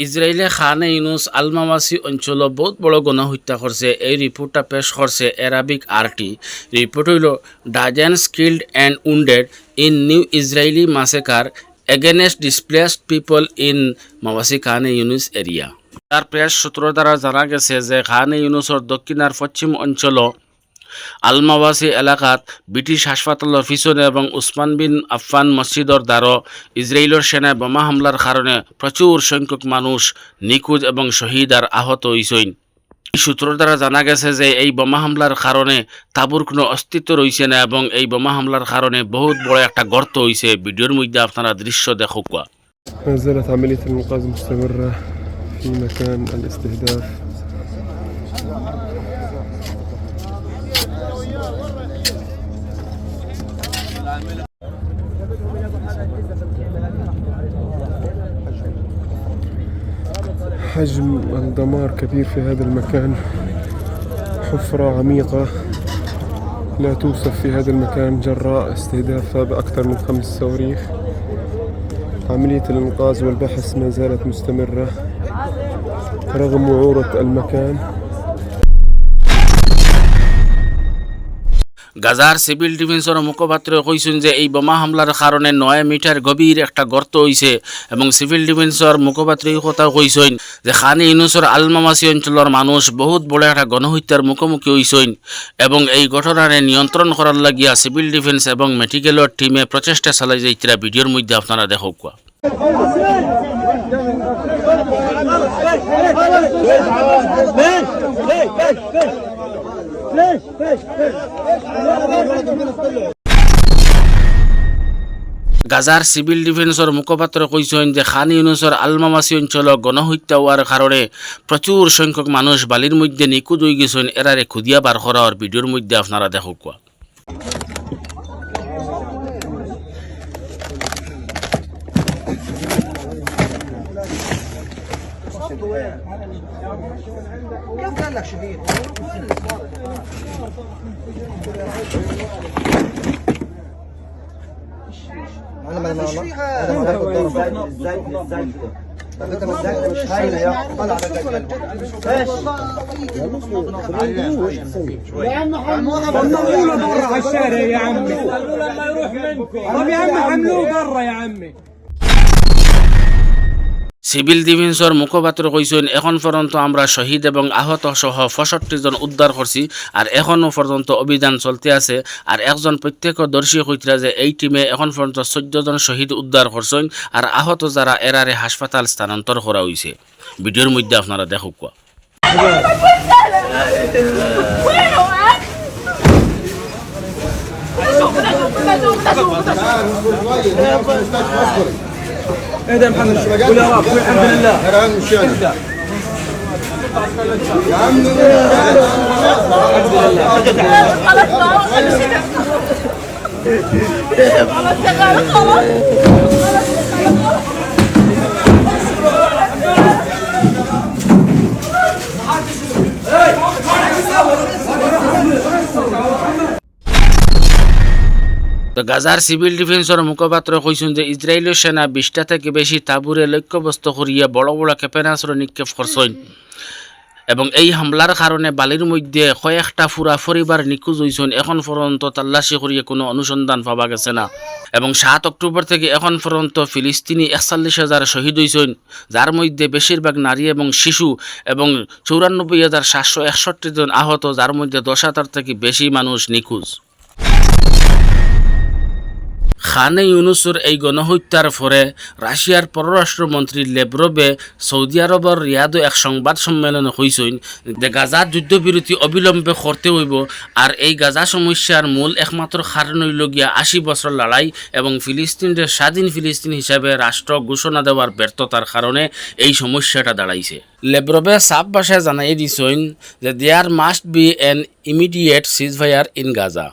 ইসরায়েলে খানে ইউনুস আলমামাসি অঞ্চল বহুত বড় গণহত্যা করছে এই রিপোর্টটা পেশ করছে অ্যারাবিক আরটি রিপোর্ট হইল dozen killed and wounded in new Israeli massacre against displaced people in Mawasi Khan Younis area তার প্রেস সূত্র দ্বারা জানা গেছে যে খানে ইউনুসর দক্ষিণ আর পশ্চিম অঞ্চল আলমাওয়াসি এলাকাত ব্রিটিশ হাসপাতালের পিছনে এবং উসমান বিন আফফান মসজিদর দ্বারো ইসরায়েলের সেনায় বোমা হামলার কারণে প্রচুর সংখ্যক মানুষ নিখোঁজ এবং শহীদ আর আহত হইসইন এই সূত্র দ্বারা জানা গেছে যে এই বোমা হামলার কারণে তাবুর কোনো অস্তিত্ব রইছে না এবং এই বোমা হামলার কারণে বহুত বড় একটা গর্ত হইছে ভিডিওর মধ্যে আপনারা দৃশ্য দেখুক ما زالت عملية الإنقاذ مستمرة في مكان الاستهداف حجم الدمار كبير في هذا المكان. حفرة عميقة لا توصف في هذا المكان. جراء استهدافها بأكثر من خمس صواريخ. عملية الإنقاذ والبحث ما زالت مستمرة رغم وعورة المكان. গাজার সিভিল ডিফেন্সের মুখপাত্র কইছেন যে এই বোমা হামলার কারণে নয় মিটার গভীর একটা গর্ত হইছে এবং সিভিল ডিফেন্সের মুখপাত্র এই কথা কইছেন যে খানি ইউনুসর আলমামাসি অঞ্চলের মানুষ বহুত বড় একটা গণহত্যার মুখোমুখি হইছেন এবং এই ঘটনারে নিয়ন্ত্রণ করার লাগিয়া সিভিল ডিফেন্স এবং মেডিকেলের টিমে প্রচেষ্টা চালাই যাইতরা ভিডিওর মধ্যে আপনারা দেখুক গাজার সিভিল ডিফেন্সর মুখপাত্র কইছেন যে খান ইউনুসর আলমামাসি অঞ্চল গণহত্যা হওয়ার কারণে প্রচুর সংখ্যক মানুষ বালির মধ্যে নিখোঁজ হয়ে গেছেন এরারে খুদিয়া বার করার ভিডিওর মধ্যে আপনারা দেখুক كيف قال لك شهيد؟ أنا ما أنا والله إزاي إزاي طب انت مش هايله يا طلع يا عم حملوه له برا على الشارع يا عمي. طب يا عمي حملوه برا يا عمي. সিভিল ডিফেন্সের মুখপাত্র কইছেন এখন পর্যন্ত আমরা শহীদ এবং আহত সহ পঁয়ষট্টি জন উদ্ধার করছি আর এখনও পর্যন্ত অভিযান চলতে আছে আর একজন প্রত্যক্ষদর্শী কইতরা যে এই টিমে এখন পর্যন্ত চোদ্দ জন শহীদ উদ্ধার করছেন আর আহত যারা এরারে হাসপাতাল স্থানান্তর করা হয়েছে ভিডিওর মধ্যে আপনারা দেখুক اهدى محمد ولا الحمد لله اهدى الحمد لله. خلاص خلاص خلاص তো গাজার সিভিল ডিফেন্সের মুখপাত্র কইছেন যে ইসরায়েলের সেনা বিশটা থেকে বেশি তাবুরে লক্ষ্যবস্ত করিয়া বড় বড় ক্ষেপণাস্ত্র নিক্ষেপ করছেন এবং এই হামলার কারণে বালির মধ্যে কয়েকটা ফুরা পরিবার নিখোঁজ হয়েছেন এখন পর্যন্ত তাল্লাশি করিয়ে কোনো অনুসন্ধান পাওয়া গেছে না। এবং সাত অক্টোবর থেকে এখন পর্যন্ত ফিলিস্তিনি একচল্লিশ হাজার শহীদ হয়েছেন যার মধ্যে বেশিরভাগ নারী এবং শিশু এবং চৌরানব্বই হাজার সাতশো একষট্টি জন আহত যার মধ্যে দশ হাজার থেকে বেশি মানুষ নিখোঁজ। খানে ইউনুসুর এই গণহত্যার পরে রাশিয়ার পররাষ্ট্রমন্ত্রী লেব্রবে সৌদি আরবের রিয়াদো এক সংবাদ সম্মেলনে কইসইন যে গাজা যুদ্ধবিরতি অবিলম্বে করতে হইব আর এই গাজা সমস্যার মূল একমাত্র কারণ আশি বছর লড়াই এবং ফিলিস্তিনের স্বাধীন ফিলিস্তিন হিসাবে রাষ্ট্র ঘোষণা দেওয়ার ব্যর্থতার কারণে এই সমস্যাটা দাঁড়াইছে। লেব্রবে সাফ ভাষায় জানাই দিছেন যে there must be an immediate ceasefire in Gaza.